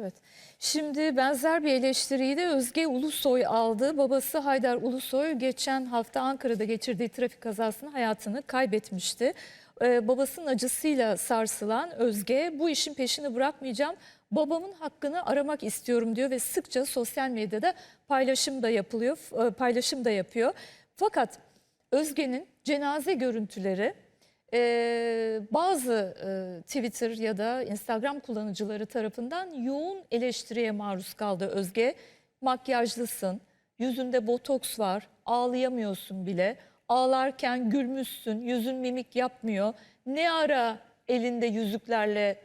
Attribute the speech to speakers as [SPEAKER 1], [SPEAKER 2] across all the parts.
[SPEAKER 1] Evet. Şimdi benzer bir eleştiriyi de Özge Ulusoy aldı. Babası Haydar Ulusoy geçen hafta Ankara'da geçirdiği trafik kazasında hayatını kaybetmişti. Ee, babasının acısıyla sarsılan Özge bu işin peşini bırakmayacağım. Babamın hakkını aramak istiyorum diyor ve sıkça sosyal medyada paylaşım da yapılıyor, e, paylaşım da yapıyor. Fakat Özge'nin cenaze görüntüleri ee, bazı e, Twitter ya da Instagram kullanıcıları tarafından yoğun eleştiriye maruz kaldı Özge. Makyajlısın, yüzünde botoks var, ağlayamıyorsun bile. Ağlarken gülmüşsün, yüzün mimik yapmıyor. Ne ara elinde yüzüklerle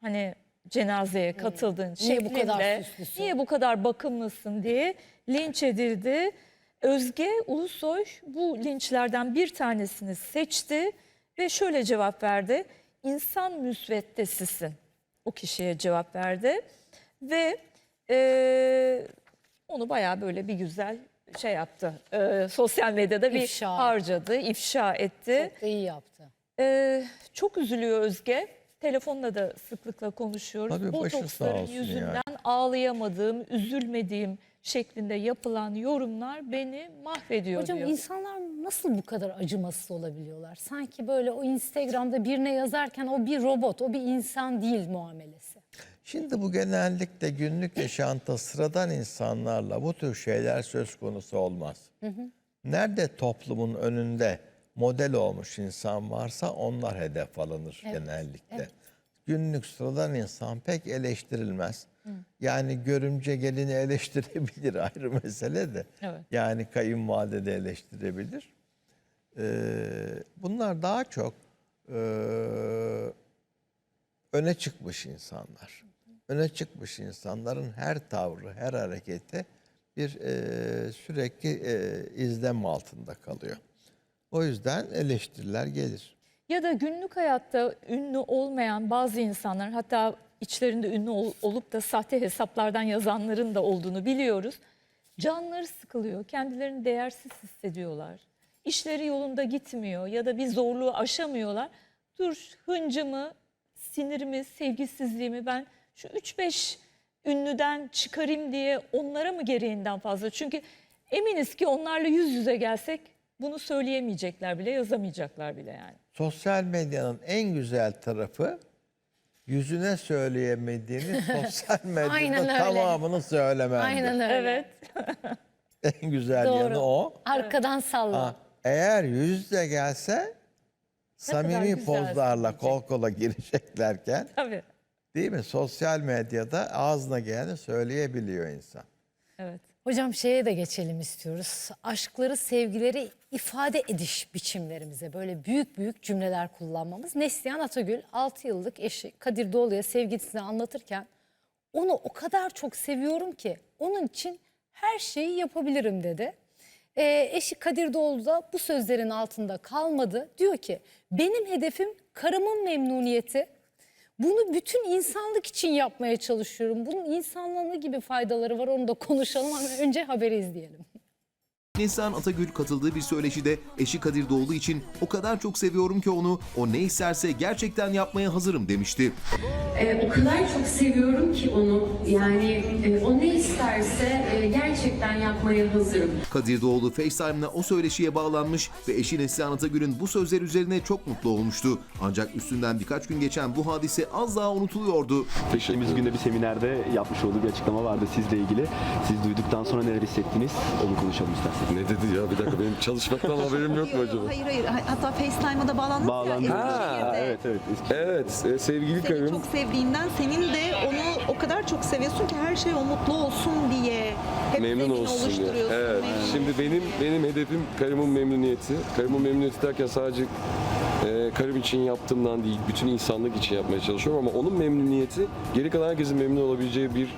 [SPEAKER 1] hani cenazeye katıldın
[SPEAKER 2] Niye bu kadar
[SPEAKER 1] şeklinde,
[SPEAKER 2] süslüsün?
[SPEAKER 1] Niye bu kadar bakımlısın diye linç edildi. Özge Ulusoy bu linçlerden bir tanesini seçti ve şöyle cevap verdi. İnsan müsveddesisin. O kişiye cevap verdi ve eee, onu bayağı böyle bir güzel şey yaptı. Eee, sosyal medyada bir
[SPEAKER 2] İfşa.
[SPEAKER 1] harcadı, ifşa etti.
[SPEAKER 2] Çok da iyi yaptı.
[SPEAKER 1] Ee, çok üzülüyor Özge. Telefonla da sıklıkla konuşuyoruz.
[SPEAKER 3] Tabii, başı sağ
[SPEAKER 1] Botoksların
[SPEAKER 3] olsun
[SPEAKER 1] yüzünden ağlayamadığım, üzülmediğim şeklinde yapılan yorumlar beni mahvediyor
[SPEAKER 2] Hocam
[SPEAKER 1] diyor.
[SPEAKER 2] insanlar nasıl bu kadar acımasız olabiliyorlar? Sanki böyle o Instagram'da birine yazarken o bir robot, o bir insan değil muamelesi.
[SPEAKER 3] Şimdi bu genellikle günlük yaşantı sıradan insanlarla bu tür şeyler söz konusu olmaz. Nerede toplumun önünde model olmuş insan varsa onlar hedef alınır genellikle. Günlük sıradan insan pek eleştirilmez. Yani görümce gelini eleştirebilir ayrı mesele de.
[SPEAKER 1] Evet.
[SPEAKER 3] Yani kayınvalide de eleştirebilir. Ee, bunlar daha çok ee, öne çıkmış insanlar. Öne çıkmış insanların her tavrı, her hareketi bir e, sürekli e, izlem altında kalıyor. O yüzden eleştiriler gelir.
[SPEAKER 1] Ya da günlük hayatta ünlü olmayan bazı insanlar hatta içlerinde ünlü ol- olup da sahte hesaplardan yazanların da olduğunu biliyoruz. Canları sıkılıyor, kendilerini değersiz hissediyorlar. İşleri yolunda gitmiyor ya da bir zorluğu aşamıyorlar. Dur hıncımı, sinirimi, sevgisizliğimi ben şu 3-5 ünlüden çıkarayım diye onlara mı gereğinden fazla? Çünkü eminiz ki onlarla yüz yüze gelsek bunu söyleyemeyecekler bile, yazamayacaklar bile yani.
[SPEAKER 3] Sosyal medyanın en güzel tarafı yüzüne söyleyemediğini sosyal medyada tamamını söylemendir.
[SPEAKER 2] Aynen öyle.
[SPEAKER 1] Evet.
[SPEAKER 3] En güzel
[SPEAKER 2] Doğru.
[SPEAKER 3] yanı o.
[SPEAKER 2] Arkadan salla.
[SPEAKER 3] Ha, eğer yüz yüze gelse samimi pozlarla kol kola gireceklerken
[SPEAKER 1] Tabii.
[SPEAKER 3] değil mi? Sosyal medyada ağzına geleni söyleyebiliyor insan.
[SPEAKER 1] Evet.
[SPEAKER 2] Hocam şeye de geçelim istiyoruz. Aşkları, sevgileri ifade ediş biçimlerimize böyle büyük büyük cümleler kullanmamız. Neslihan Atagül 6 yıllık eşi Kadir Doğulu'ya sevgilisini anlatırken onu o kadar çok seviyorum ki onun için her şeyi yapabilirim dedi. Ee, eşi Kadir Doğulu da bu sözlerin altında kalmadı. Diyor ki benim hedefim karımın memnuniyeti. Bunu bütün insanlık için yapmaya çalışıyorum. Bunun insanlığa ne gibi faydaları var onu da konuşalım ama önce haberi izleyelim.
[SPEAKER 4] Neslihan Atagül katıldığı bir söyleşide eşi Kadir Doğulu için o kadar çok seviyorum ki onu, o ne isterse gerçekten yapmaya hazırım demişti.
[SPEAKER 5] Ee, o kadar çok seviyorum ki onu yani e, o ne isterse e, gerçekten yapmaya hazırım.
[SPEAKER 4] Kadir Doğulu FaceTime'la o söyleşiye bağlanmış ve eşi Neslihan Atagül'ün bu sözler üzerine çok mutlu olmuştu. Ancak üstünden birkaç gün geçen bu hadise az daha unutuluyordu.
[SPEAKER 6] Geçtiğimiz günde bir seminerde yapmış olduğu bir açıklama vardı sizle ilgili. Siz duyduktan sonra neler hissettiniz? Onu konuşalım isterseniz.
[SPEAKER 7] Ne dedi ya? Bir dakika benim çalışmaktan haberim yok mu acaba?
[SPEAKER 8] Hayır hayır. Hatta FaceTime'a da bağlandık
[SPEAKER 6] Bağlandı.
[SPEAKER 8] ya.
[SPEAKER 7] Ha,
[SPEAKER 8] Eskişehir'de.
[SPEAKER 6] Evet evet.
[SPEAKER 7] Evet, e, sevgili
[SPEAKER 8] Seni
[SPEAKER 7] karım.
[SPEAKER 8] çok sevdiğinden senin de onu o kadar çok seviyorsun ki her şey o mutlu olsun diye hep
[SPEAKER 7] Memnun olsun diye.
[SPEAKER 8] oluşturuyorsun.
[SPEAKER 7] Evet.
[SPEAKER 8] Memnun
[SPEAKER 7] Şimdi benim benim hedefim karımın memnuniyeti. Karımın memnuniyeti derken sadece e, karım için yaptığımdan değil, bütün insanlık için yapmaya çalışıyorum ama onun memnuniyeti geri kalan herkesin memnun olabileceği bir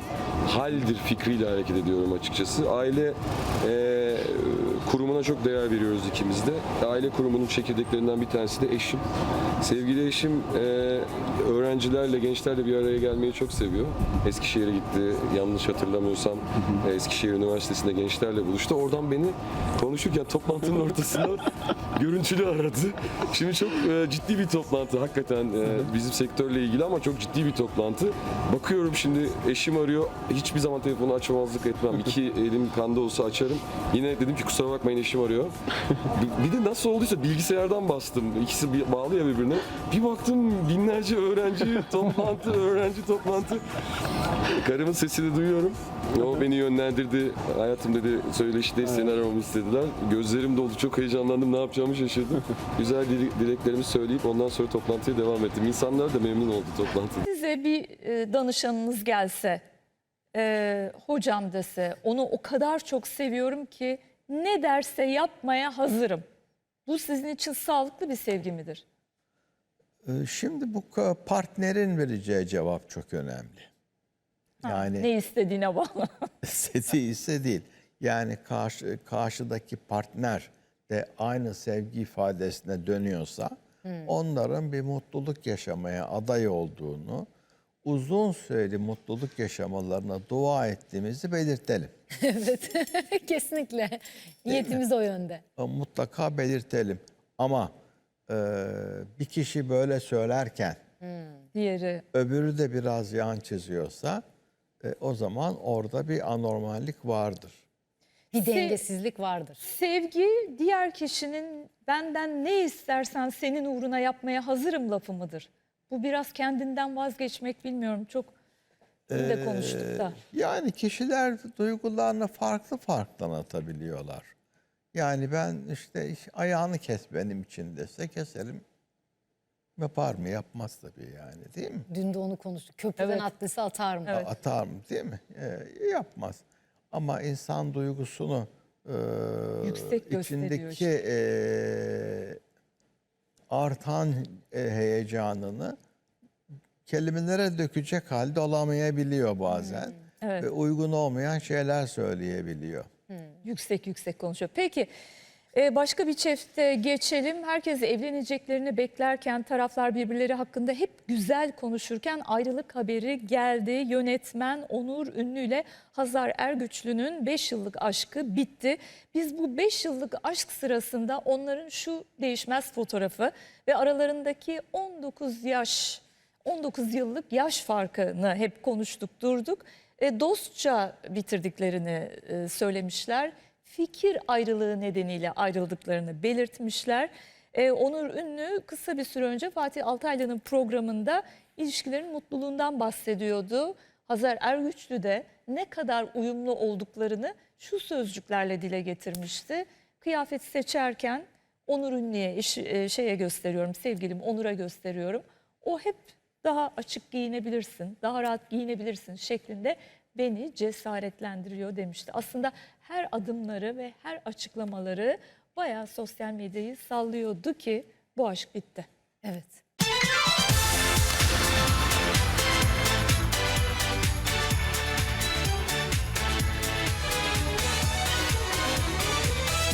[SPEAKER 7] haldir fikriyle hareket ediyorum açıkçası. Aile e, kurumuna çok değer veriyoruz ikimiz de. Aile kurumunun çekirdeklerinden bir tanesi de eşim. Sevgili eşim öğrencilerle, gençlerle bir araya gelmeyi çok seviyor. Eskişehir'e gitti. Yanlış hatırlamıyorsam e, Eskişehir Üniversitesi'nde gençlerle buluştu. Oradan beni konuşurken toplantının ortasında görüntülü aradı. Şimdi çok e, ciddi bir toplantı hakikaten e, bizim sektörle ilgili ama çok ciddi bir toplantı. Bakıyorum şimdi eşim arıyor. Hiçbir zaman telefonu açamazlık etmem. İki elim kanda olsa açarım. Yine dedim ki kusura bakmayın eşim arıyor. Bir de nasıl olduysa bilgisayardan bastım. İkisi bağlı ya birbirine. Bir baktım binlerce öğrenci toplantı, öğrenci toplantı. Karımın sesini duyuyorum. O beni yönlendirdi. Hayatım dedi söyleşide seni aramamı istediler. Gözlerim doldu. Çok heyecanlandım. Ne yapacağımı şaşırdım. Güzel dile- dileklerimi söyleyip ondan sonra toplantıya devam ettim. İnsanlar da memnun oldu toplantıda.
[SPEAKER 1] Size bir e, danışanınız gelse, e, hocam dese, onu o kadar çok seviyorum ki ne derse yapmaya hazırım. Bu sizin için sağlıklı bir sevgi midir?
[SPEAKER 3] Ee, Şimdi bu partnerin vereceği cevap çok önemli. Yani
[SPEAKER 1] Ne istediğine bağlı.
[SPEAKER 3] seti ise değil. Yani karşı, karşıdaki partner de aynı sevgi ifadesine dönüyorsa onların bir mutluluk yaşamaya aday olduğunu, uzun süreli mutluluk yaşamalarına dua ettiğimizi belirtelim.
[SPEAKER 2] evet. Kesinlikle. Niyetimiz o yönde.
[SPEAKER 3] Mutlaka belirtelim. Ama e, bir kişi böyle söylerken
[SPEAKER 1] Diğeri
[SPEAKER 3] öbürü de biraz yan çiziyorsa e, o zaman orada bir anormallik vardır.
[SPEAKER 2] Bir dengesizlik vardır.
[SPEAKER 1] sevgi diğer kişinin benden ne istersen senin uğruna yapmaya hazırım lafı mıdır? Bu biraz kendinden vazgeçmek bilmiyorum. Çok dün de konuştuk da.
[SPEAKER 3] Yani kişiler duygularını farklı farklı anlatabiliyorlar. Yani ben işte iş- ayağını kes benim için dese keserim. Yapar mı? Yapmaz tabii yani değil mi?
[SPEAKER 2] Dün de onu konuştuk. Köprüden
[SPEAKER 1] Evet.
[SPEAKER 2] atlıysa atar mı?
[SPEAKER 1] Evet.
[SPEAKER 3] Atar mı değil mi? Ee, yapmaz. Ama insan duygusunu e,
[SPEAKER 1] Yüksek gösteriyor
[SPEAKER 3] içindeki e, artan e, heyecanını kelimelere dökecek halde olamayabiliyor bazen.
[SPEAKER 1] Hmm, evet.
[SPEAKER 3] Ve uygun olmayan şeyler söyleyebiliyor.
[SPEAKER 1] Yüksek yüksek konuşuyor. Peki e, başka bir çifte geçelim. Herkes evleneceklerini beklerken taraflar birbirleri hakkında hep güzel konuşurken ayrılık haberi geldi. Yönetmen Onur Ünlü ile Hazar Ergüçlü'nün 5 yıllık aşkı bitti. Biz bu 5 yıllık aşk sırasında onların şu değişmez fotoğrafı ve aralarındaki 19 yaş 19 yıllık yaş farkını hep konuştuk durduk. E, dostça bitirdiklerini e, söylemişler. Fikir ayrılığı nedeniyle ayrıldıklarını belirtmişler. E, Onur Ünlü kısa bir süre önce Fatih Altaylı'nın programında ilişkilerin mutluluğundan bahsediyordu. Hazar Ergüçlü de ne kadar uyumlu olduklarını şu sözcüklerle dile getirmişti. Kıyafet seçerken Onur Ünlü'ye e, şeye gösteriyorum, sevgilim Onur'a gösteriyorum. O hep daha açık giyinebilirsin, daha rahat giyinebilirsin şeklinde beni cesaretlendiriyor demişti. Aslında her adımları ve her açıklamaları bayağı sosyal medyayı sallıyordu ki bu aşk bitti.
[SPEAKER 2] Evet.